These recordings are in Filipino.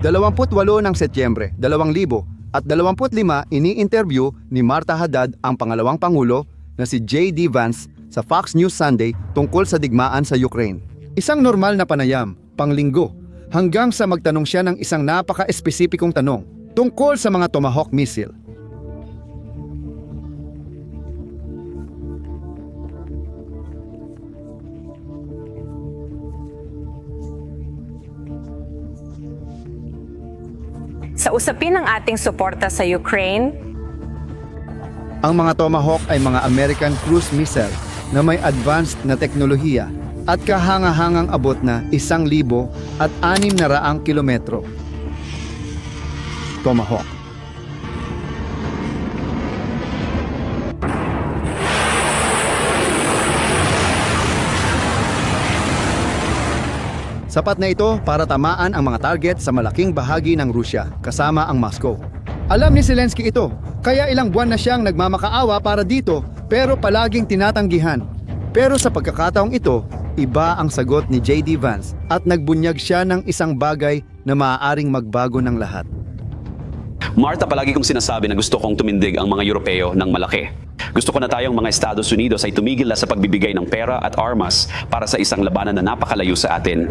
28 ng Setyembre 2000 at 25 ini-interview ni Marta Haddad ang pangalawang pangulo na si J.D. Vance sa Fox News Sunday tungkol sa digmaan sa Ukraine. Isang normal na panayam, panglinggo, hanggang sa magtanong siya ng isang napaka-espesipikong tanong tungkol sa mga Tomahawk missile. Sa usapin ng ating suporta sa Ukraine, Ang mga Tomahawk ay mga American cruise missile na may advanced na teknolohiya at kahangahangang abot na isang libo at anim na raang kilometro. Tomahawk. Sapat na ito para tamaan ang mga target sa malaking bahagi ng Rusya kasama ang Moscow. Alam ni Zelensky ito, kaya ilang buwan na siyang nagmamakaawa para dito pero palaging tinatanggihan. Pero sa pagkakataong ito, iba ang sagot ni JD Vance at nagbunyag siya ng isang bagay na maaaring magbago ng lahat. Marta, palagi kong sinasabi na gusto kong tumindig ang mga Europeo ng malaki. Gusto ko na tayong mga Estados Unidos ay tumigil na sa pagbibigay ng pera at armas para sa isang labanan na napakalayo sa atin.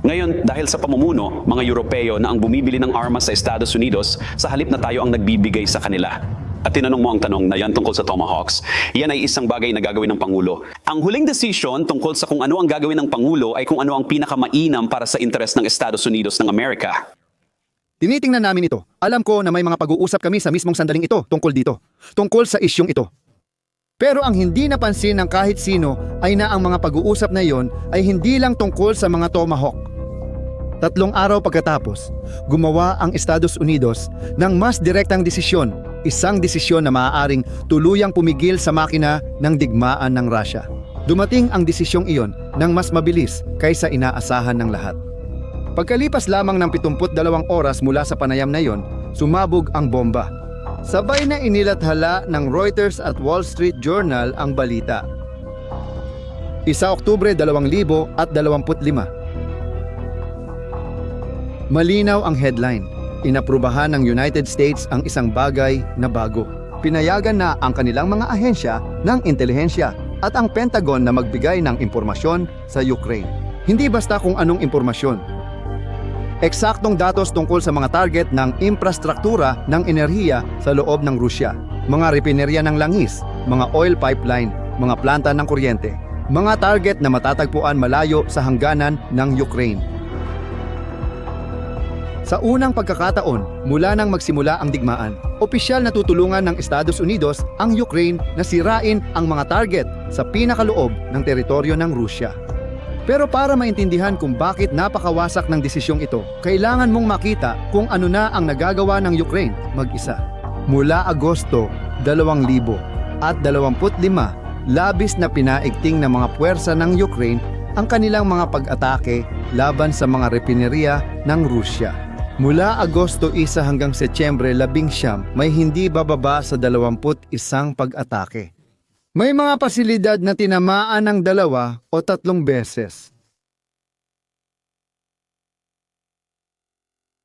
Ngayon, dahil sa pamumuno, mga Europeo na ang bumibili ng armas sa Estados Unidos sa halip na tayo ang nagbibigay sa kanila. At tinanong mo ang tanong na yan tungkol sa Tomahawks, yan ay isang bagay na gagawin ng Pangulo. Ang huling desisyon tungkol sa kung ano ang gagawin ng Pangulo ay kung ano ang pinakamainam para sa interes ng Estados Unidos ng Amerika. Tinitingnan namin ito. Alam ko na may mga pag-uusap kami sa mismong sandaling ito tungkol dito. Tungkol sa isyong ito. Pero ang hindi napansin ng kahit sino ay na ang mga pag-uusap na iyon ay hindi lang tungkol sa mga Tomahawk. Tatlong araw pagkatapos, gumawa ang Estados Unidos ng mas direktang desisyon, isang desisyon na maaaring tuluyang pumigil sa makina ng digmaan ng Russia. Dumating ang desisyong iyon ng mas mabilis kaysa inaasahan ng lahat. Pagkalipas lamang ng 72 oras mula sa panayam na iyon, sumabog ang bomba. Sabay na inilathala ng Reuters at Wall Street Journal ang balita. Isa Oktubre 2025. Malinaw ang headline. Inaprubahan ng United States ang isang bagay na bago. Pinayagan na ang kanilang mga ahensya ng intelihensya at ang Pentagon na magbigay ng impormasyon sa Ukraine. Hindi basta kung anong impormasyon. Eksaktong datos tungkol sa mga target ng infrastruktura ng enerhiya sa loob ng Rusya. Mga repinerya ng langis, mga oil pipeline, mga planta ng kuryente. Mga target na matatagpuan malayo sa hangganan ng Ukraine. Sa unang pagkakataon, mula nang magsimula ang digmaan, opisyal na tutulungan ng Estados Unidos ang Ukraine na sirain ang mga target sa pinakaloob ng teritoryo ng Rusya. Pero para maintindihan kung bakit napakawasak ng desisyong ito, kailangan mong makita kung ano na ang nagagawa ng Ukraine mag-isa. Mula Agosto 2000 at 25, labis na pinaigting ng mga puwersa ng Ukraine ang kanilang mga pag-atake laban sa mga repinerya ng Rusya. Mula Agosto 1 hanggang Setyembre 11, may hindi bababa sa 21 pag-atake. May mga pasilidad na tinamaan ng dalawa o tatlong beses.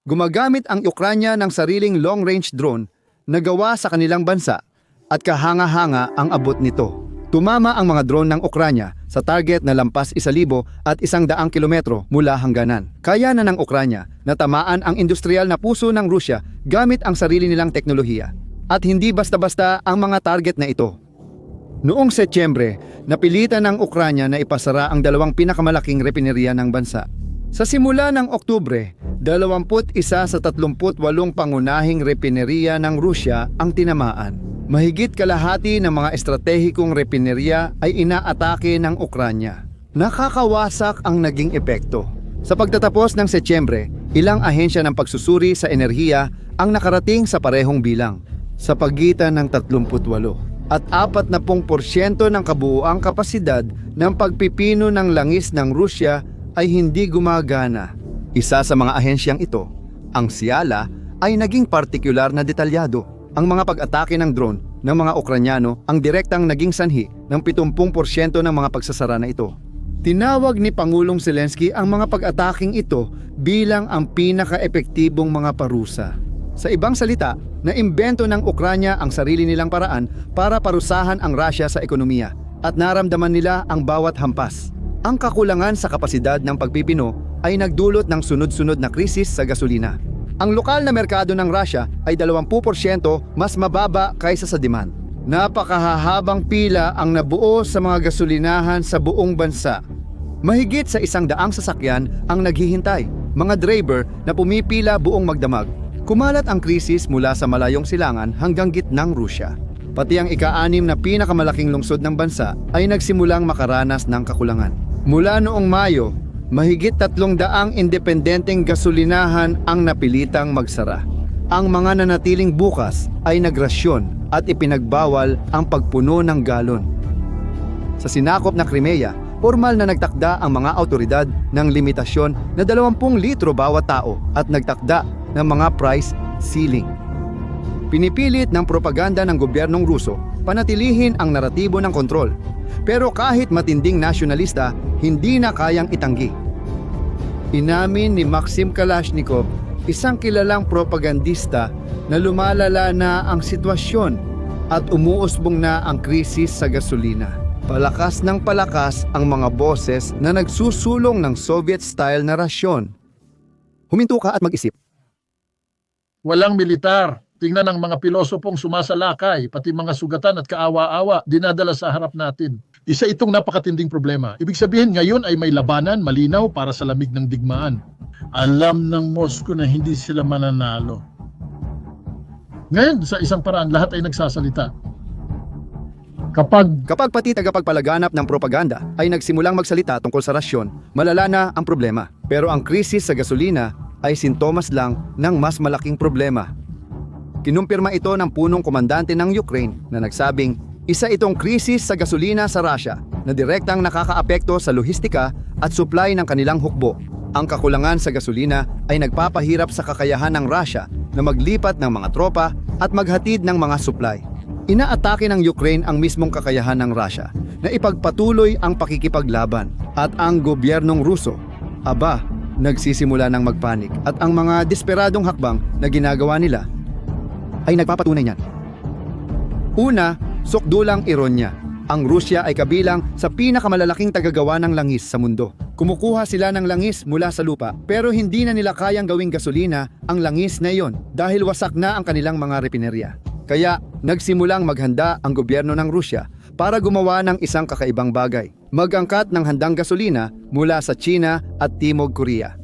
Gumagamit ang Ukranya ng sariling long-range drone na gawa sa kanilang bansa at kahanga-hanga ang abot nito. Tumama ang mga drone ng Ukranya sa target na lampas 1,000 at 100 kilometro mula hangganan. Kaya na ng Ukranya na tamaan ang industrial na puso ng Rusya gamit ang sarili nilang teknolohiya. At hindi basta-basta ang mga target na ito. Noong Setyembre, napilitan ng Ukranya na ipasara ang dalawang pinakamalaking repinerya ng bansa. Sa simula ng Oktubre, 21 sa 38 pangunahing repinerya ng Rusya ang tinamaan. Mahigit kalahati ng mga estratehikong repinerya ay inaatake ng Ukranya. Nakakawasak ang naging epekto. Sa pagtatapos ng Setyembre, ilang ahensya ng pagsusuri sa enerhiya ang nakarating sa parehong bilang, sa pagitan ng 38 at 40% ng kabuuang kapasidad ng pagpipino ng langis ng Rusya ay hindi gumagana. Isa sa mga ahensyang ito, ang Siala, ay naging partikular na detalyado. Ang mga pag-atake ng drone ng mga Ukranyano ang direktang naging sanhi ng 70% ng mga pagsasara na ito. Tinawag ni Pangulong Zelensky ang mga pag-ataking ito bilang ang pinaka-epektibong mga parusa. Sa ibang salita, naimbento ng Ukranya ang sarili nilang paraan para parusahan ang Russia sa ekonomiya at naramdaman nila ang bawat hampas. Ang kakulangan sa kapasidad ng pagpipino ay nagdulot ng sunod-sunod na krisis sa gasolina. Ang lokal na merkado ng Russia ay 20% mas mababa kaysa sa demand. Napakahahabang pila ang nabuo sa mga gasolinahan sa buong bansa. Mahigit sa isang daang sasakyan ang naghihintay, mga driver na pumipila buong magdamag. Kumalat ang krisis mula sa malayong silangan hanggang gitnang Rusya. Pati ang ika-anim na pinakamalaking lungsod ng bansa ay nagsimulang makaranas ng kakulangan. Mula noong Mayo, mahigit tatlong daang independenteng gasolinahan ang napilitang magsara. Ang mga nanatiling bukas ay nagrasyon at ipinagbawal ang pagpuno ng galon. Sa sinakop na Crimea, formal na nagtakda ang mga autoridad ng limitasyon na 20 litro bawat tao at nagtakda ng mga price ceiling. Pinipilit ng propaganda ng gobyernong Ruso panatilihin ang naratibo ng kontrol. Pero kahit matinding nasyonalista, hindi na kayang itanggi. Inamin ni Maxim Kalashnikov, isang kilalang propagandista na lumalala na ang sitwasyon at umuusbong na ang krisis sa gasolina. Palakas ng palakas ang mga boses na nagsusulong ng Soviet-style na rasyon. Huminto ka at mag-isip. Walang militar. Tingnan ang mga pilosopong sumasalakay, pati mga sugatan at kaawa-awa dinadala sa harap natin. Isa itong napakatinding problema. Ibig sabihin ngayon ay may labanan, malinaw para sa lamig ng digmaan. Alam ng Moscow na hindi sila mananalo. Ngayon, sa isang paraan, lahat ay nagsasalita. Kapag Kapag pati tagapagpalaganap ng propaganda ay nagsimulang magsalita tungkol sa rasyon, malala na ang problema. Pero ang krisis sa gasolina ay sintomas lang ng mas malaking problema. Kinumpirma ito ng punong komandante ng Ukraine na nagsabing isa itong krisis sa gasolina sa Russia na direktang nakakaapekto sa lohistika at supply ng kanilang hukbo. Ang kakulangan sa gasolina ay nagpapahirap sa kakayahan ng Russia na maglipat ng mga tropa at maghatid ng mga supply. Inaatake ng Ukraine ang mismong kakayahan ng Russia na ipagpatuloy ang pakikipaglaban at ang gobyernong Ruso, aba, nagsisimula ng magpanik at ang mga desperadong hakbang na ginagawa nila ay nagpapatunay niyan. Una, sukdulang ironya. Ang Rusya ay kabilang sa pinakamalalaking tagagawa ng langis sa mundo. Kumukuha sila ng langis mula sa lupa pero hindi na nila kayang gawing gasolina ang langis na iyon dahil wasak na ang kanilang mga repinerya. Kaya nagsimulang maghanda ang gobyerno ng Rusya para gumawa ng isang kakaibang bagay. Magangkat ng handang gasolina mula sa China at Timog Korea.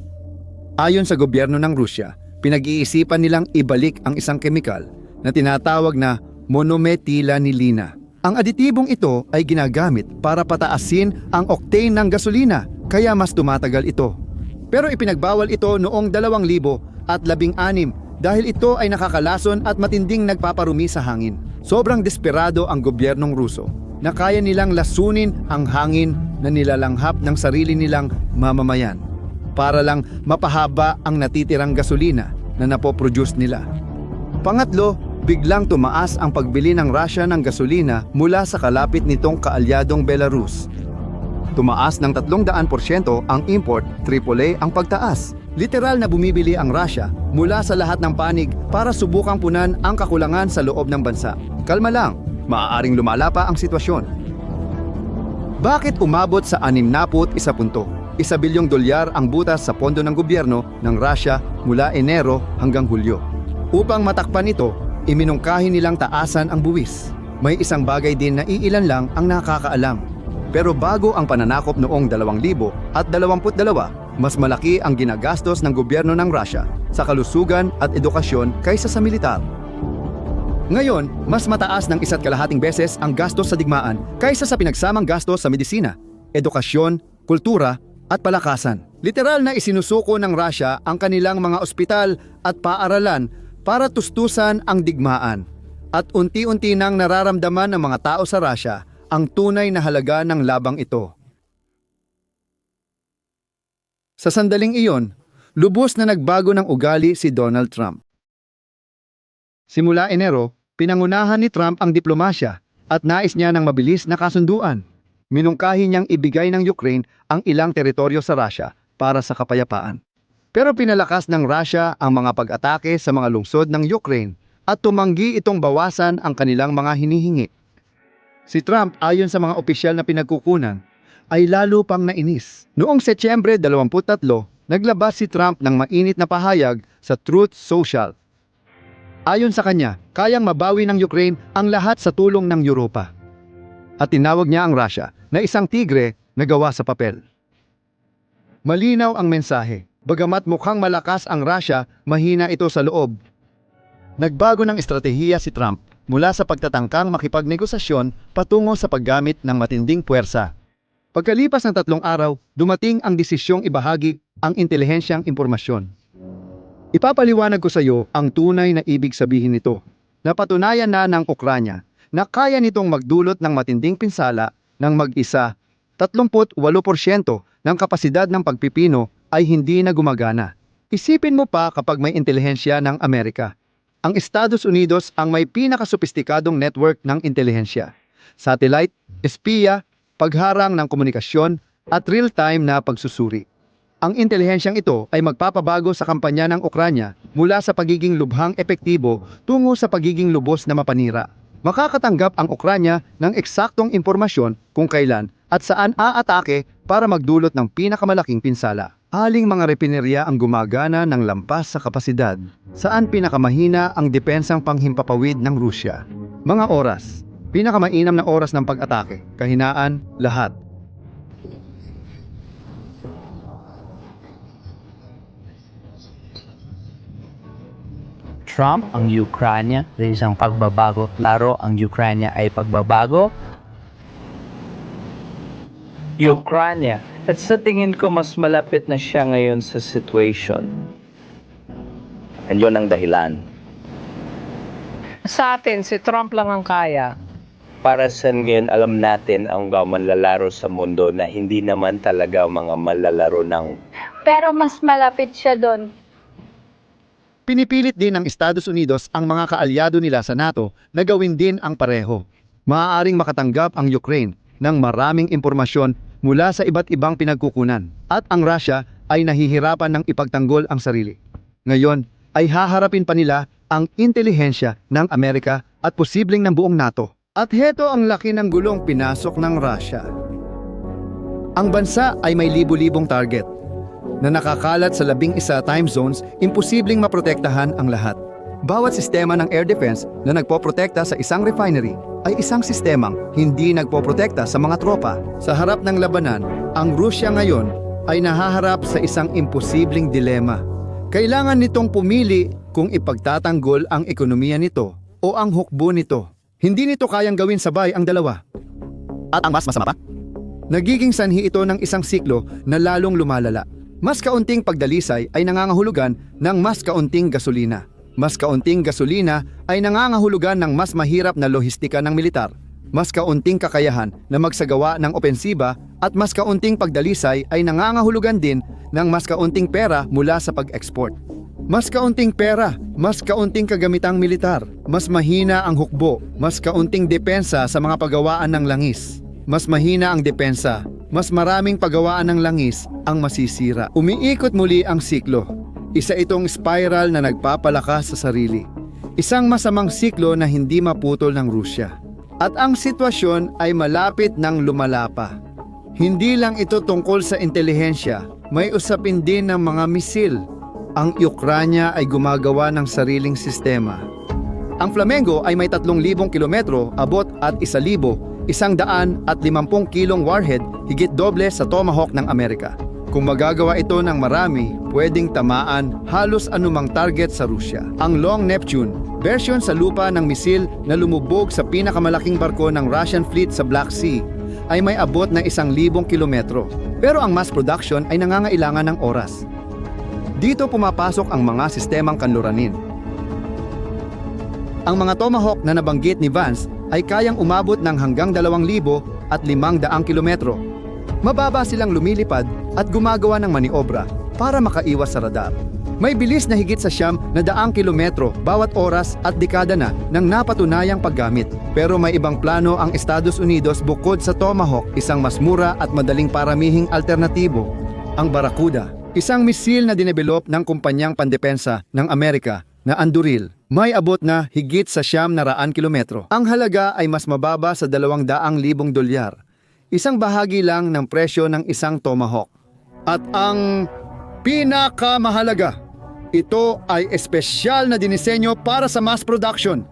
Ayon sa gobyerno ng Rusya, pinag-iisipan nilang ibalik ang isang kemikal na tinatawag na monomethylanilina. Ang aditibong ito ay ginagamit para pataasin ang octane ng gasolina kaya mas tumatagal ito. Pero ipinagbawal ito noong 2016 dahil ito ay nakakalason at matinding nagpaparumi sa hangin. Sobrang desperado ang gobyernong Ruso na kaya nilang lasunin ang hangin na nilalanghap ng sarili nilang mamamayan para lang mapahaba ang natitirang gasolina na napoproduce nila. Pangatlo, biglang tumaas ang pagbili ng Russia ng gasolina mula sa kalapit nitong kaalyadong Belarus. Tumaas ng 300% ang import, AAA ang pagtaas. Literal na bumibili ang Russia mula sa lahat ng panig para subukang punan ang kakulangan sa loob ng bansa. Kalma lang, maaaring lumala pa ang sitwasyon. Bakit umabot sa 61 punto? Isa bilyong dolyar ang butas sa pondo ng gobyerno ng Russia mula Enero hanggang Hulyo. Upang matakpan ito, iminungkahi nilang taasan ang buwis. May isang bagay din na iilan lang ang nakakaalam. Pero bago ang pananakop noong 2000 at 22, mas malaki ang ginagastos ng gobyerno ng Russia sa kalusugan at edukasyon kaysa sa militar. Ngayon, mas mataas ng isa't kalahating beses ang gastos sa digmaan kaysa sa pinagsamang gastos sa medisina, edukasyon, kultura at palakasan. Literal na isinusuko ng Russia ang kanilang mga ospital at paaralan para tustusan ang digmaan. At unti-unti nang nararamdaman ng mga tao sa Russia ang tunay na halaga ng labang ito. Sa sandaling iyon, lubos na nagbago ng ugali si Donald Trump. Simula Enero, pinangunahan ni Trump ang diplomasya at nais niya ng mabilis na kasunduan. minungkahi niyang ibigay ng Ukraine ang ilang teritoryo sa Russia para sa kapayapaan. Pero pinalakas ng Russia ang mga pag-atake sa mga lungsod ng Ukraine at tumanggi itong bawasan ang kanilang mga hinihingi. Si Trump ayon sa mga opisyal na pinagkukunan ay lalo pang nainis. Noong Setyembre 23, naglabas si Trump ng mainit na pahayag sa Truth Social. Ayon sa kanya, kayang mabawi ng Ukraine ang lahat sa tulong ng Europa. At tinawag niya ang Russia na isang tigre na gawa sa papel. Malinaw ang mensahe. Bagamat mukhang malakas ang Russia, mahina ito sa loob. Nagbago ng estratehiya si Trump mula sa pagtatangkang makipagnegosasyon patungo sa paggamit ng matinding puwersa. Pagkalipas ng tatlong araw, dumating ang desisyong ibahagi ang intelihensyang impormasyon. Ipapaliwanag ko sa iyo ang tunay na ibig sabihin nito. Napatunayan na ng Ukranya na kaya nitong magdulot ng matinding pinsala ng mag-isa. 38% ng kapasidad ng pagpipino ay hindi na gumagana. Isipin mo pa kapag may intelihensya ng Amerika. Ang Estados Unidos ang may pinakasopistikadong network ng intelihensya. Satellite, espiya, pagharang ng komunikasyon at real-time na pagsusuri. Ang intelihensyang ito ay magpapabago sa kampanya ng Ukranya mula sa pagiging lubhang epektibo tungo sa pagiging lubos na mapanira. Makakatanggap ang Ukranya ng eksaktong impormasyon kung kailan at saan aatake para magdulot ng pinakamalaking pinsala. Aling mga repinerya ang gumagana ng lampas sa kapasidad. Saan pinakamahina ang depensang panghimpapawid ng Rusya? Mga oras. Pinakamainam na oras ng pag-atake. Kahinaan, lahat. Trump ang Ukraine sa isang pagbabago. Laro ang Ukraine ay pagbabago. Ukraine. At sa tingin ko mas malapit na siya ngayon sa situation. And yun ang dahilan. Sa atin, si Trump lang ang kaya. Para sa ngayon, alam natin ang manlalaro sa mundo na hindi naman talaga mga manlalaro ng Pero mas malapit siya doon. Pinipilit din ng Estados Unidos ang mga kaalyado nila sa NATO na gawin din ang pareho. Maaaring makatanggap ang Ukraine ng maraming impormasyon mula sa iba't ibang pinagkukunan at ang Russia ay nahihirapan ng ipagtanggol ang sarili. Ngayon ay haharapin pa nila ang intelihensya ng Amerika at posibleng ng buong NATO. At heto ang laki ng gulong pinasok ng Russia. Ang bansa ay may libu-libong target na nakakalat sa labing isa time zones, imposibleng maprotektahan ang lahat. Bawat sistema ng air defense na nagpoprotekta sa isang refinery ay isang sistemang hindi nagpoprotekta sa mga tropa. Sa harap ng labanan, ang Rusya ngayon ay nahaharap sa isang imposibleng dilema. Kailangan nitong pumili kung ipagtatanggol ang ekonomiya nito o ang hukbo nito. Hindi nito kayang gawin sabay ang dalawa. At ang mas masama pa? Nagiging sanhi ito ng isang siklo na lalong lumalala. Mas kaunting pagdalisay ay nangangahulugan ng mas kaunting gasolina. Mas kaunting gasolina ay nangangahulugan ng mas mahirap na lohistika ng militar. Mas kaunting kakayahan na magsagawa ng opensiba at mas kaunting pagdalisay ay nangangahulugan din ng mas kaunting pera mula sa pag-export. Mas kaunting pera, mas kaunting kagamitang militar, mas mahina ang hukbo, mas kaunting depensa sa mga pagawaan ng langis. Mas mahina ang depensa, mas maraming pagawaan ng langis ang masisira. Umiikot muli ang siklo. Isa itong spiral na nagpapalakas sa sarili. Isang masamang siklo na hindi maputol ng Rusya. At ang sitwasyon ay malapit ng lumalapa. Hindi lang ito tungkol sa intelihensya, may usapin din ng mga misil. Ang Ukranya ay gumagawa ng sariling sistema. Ang Flamengo ay may 3,000 kilometro abot at 1,000, isang daan at 50 kilong warhead higit doble sa Tomahawk ng Amerika. Kung magagawa ito ng marami, pwedeng tamaan halos anumang target sa Rusya. Ang Long Neptune, version sa lupa ng misil na lumubog sa pinakamalaking barko ng Russian fleet sa Black Sea, ay may abot na isang libong kilometro. Pero ang mass production ay nangangailangan ng oras. Dito pumapasok ang mga sistemang kanluranin. Ang mga Tomahawk na nabanggit ni Vance ay kayang umabot ng hanggang 2,000 at 500 kilometro. Mababa silang lumilipad at gumagawa ng maniobra para makaiwas sa radar. May bilis na higit sa siyam na daang kilometro bawat oras at dekada na ng napatunayang paggamit. Pero may ibang plano ang Estados Unidos bukod sa Tomahawk, isang mas mura at madaling paramihing alternatibo, ang Barracuda. Isang misil na dinevelop ng kumpanyang pandepensa ng Amerika na Anduril. May abot na higit sa siyam na raan kilometro. Ang halaga ay mas mababa sa dalawang daang libong dolyar. Isang bahagi lang ng presyo ng isang Tomahawk. At ang pinakamahalaga, ito ay espesyal na dinisenyo para sa mass production.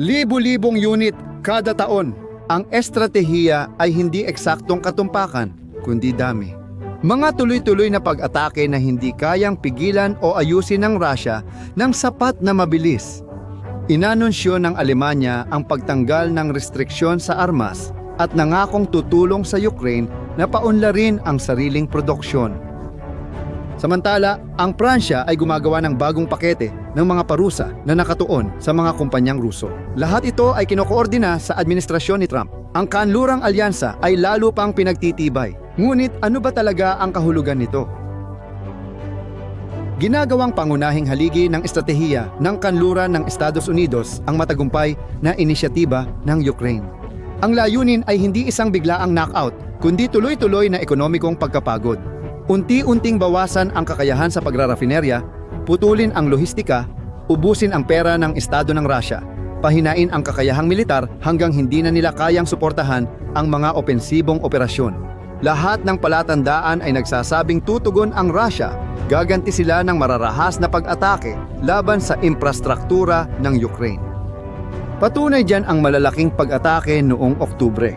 Libu-libong unit kada taon. Ang estratehiya ay hindi eksaktong katumpakan, kundi dami. Mga tuloy-tuloy na pag-atake na hindi kayang pigilan o ayusin ng Russia ng sapat na mabilis. Inanunsyo ng Alemanya ang pagtanggal ng restriksyon sa armas at nangakong tutulong sa Ukraine na paunlarin ang sariling produksyon. Samantala, ang Pransya ay gumagawa ng bagong pakete ng mga parusa na nakatuon sa mga kumpanyang Ruso. Lahat ito ay kinokoordina sa administrasyon ni Trump. Ang kanlurang alyansa ay lalo pang pinagtitibay. Ngunit ano ba talaga ang kahulugan nito? Ginagawang pangunahing haligi ng estratehiya ng kanluran ng Estados Unidos ang matagumpay na inisyatiba ng Ukraine. Ang layunin ay hindi isang biglaang knockout, kundi tuloy-tuloy na ekonomikong pagkapagod. Unti-unting bawasan ang kakayahan sa pagrarafinerya, putulin ang lohistika, ubusin ang pera ng Estado ng Russia, pahinain ang kakayahang militar hanggang hindi na nila kayang suportahan ang mga opensibong operasyon. Lahat ng palatandaan ay nagsasabing tutugon ang Russia, gaganti sila ng mararahas na pag-atake laban sa infrastruktura ng Ukraine. Patunay dyan ang malalaking pag-atake noong Oktubre.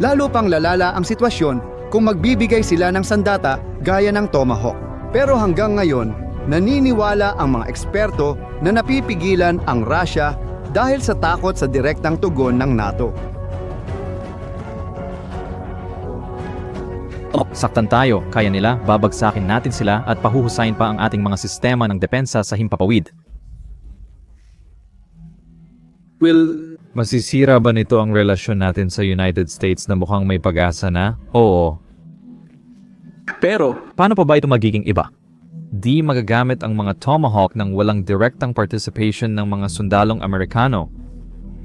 Lalo pang lalala ang sitwasyon kung magbibigay sila ng sandata gaya ng Tomahawk. Pero hanggang ngayon, naniniwala ang mga eksperto na napipigilan ang Russia dahil sa takot sa direktang tugon ng NATO. Saktan tayo, kaya nila, babagsakin natin sila at pahuhusayin pa ang ating mga sistema ng depensa sa himpapawid. will Masisira ba nito ang relasyon natin sa United States na mukhang may pag-asa na? Oo. pero Paano pa ba ito magiging iba? Di magagamit ang mga Tomahawk ng walang direktang participation ng mga sundalong Amerikano.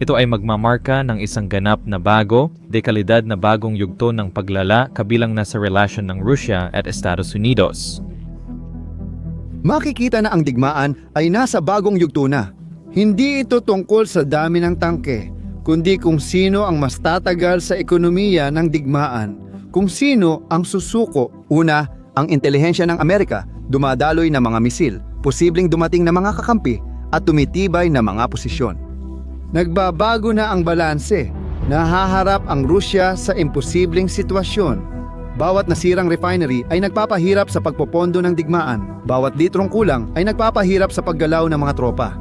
Ito ay magmamarka ng isang ganap na bago, dekalidad na bagong yugto ng paglala kabilang na sa relasyon ng Russia at Estados Unidos. Makikita na ang digmaan ay nasa bagong yugto na. Hindi ito tungkol sa dami ng tangke, kundi kung sino ang mas tatagal sa ekonomiya ng digmaan, kung sino ang susuko. Una, ang intelihensya ng Amerika, dumadaloy na mga misil, posibleng dumating na mga kakampi at tumitibay na mga posisyon. Nagbabago na ang balanse. Nahaharap ang Rusya sa imposibleng sitwasyon. Bawat nasirang refinery ay nagpapahirap sa pagpopondo ng digmaan. Bawat litrong kulang ay nagpapahirap sa paggalaw ng mga tropa.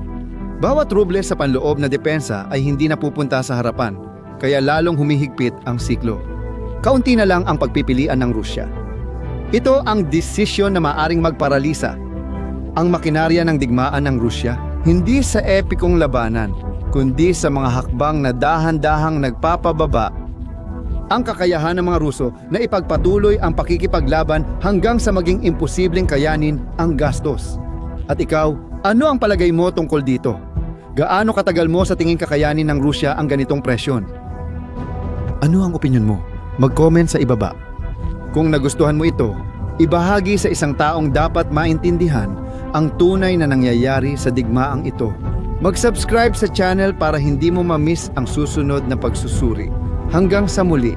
Bawat ruble sa panloob na depensa ay hindi napupunta sa harapan, kaya lalong humihigpit ang siklo. Kaunti na lang ang pagpipilian ng Rusya. Ito ang desisyon na maaring magparalisa. Ang makinarya ng digmaan ng Rusya, hindi sa epikong labanan, kundi sa mga hakbang na dahan-dahang nagpapababa ang kakayahan ng mga Ruso na ipagpatuloy ang pakikipaglaban hanggang sa maging imposibleng kayanin ang gastos. At ikaw, ano ang palagay mo tungkol dito? Gaano katagal mo sa tingin kakayanin ng Rusya ang ganitong presyon? Ano ang opinion mo? Mag-comment sa ibaba. Kung nagustuhan mo ito, ibahagi sa isang taong dapat maintindihan ang tunay na nangyayari sa digmaang ito. Mag-subscribe sa channel para hindi mo ma-miss ang susunod na pagsusuri. Hanggang sa muli,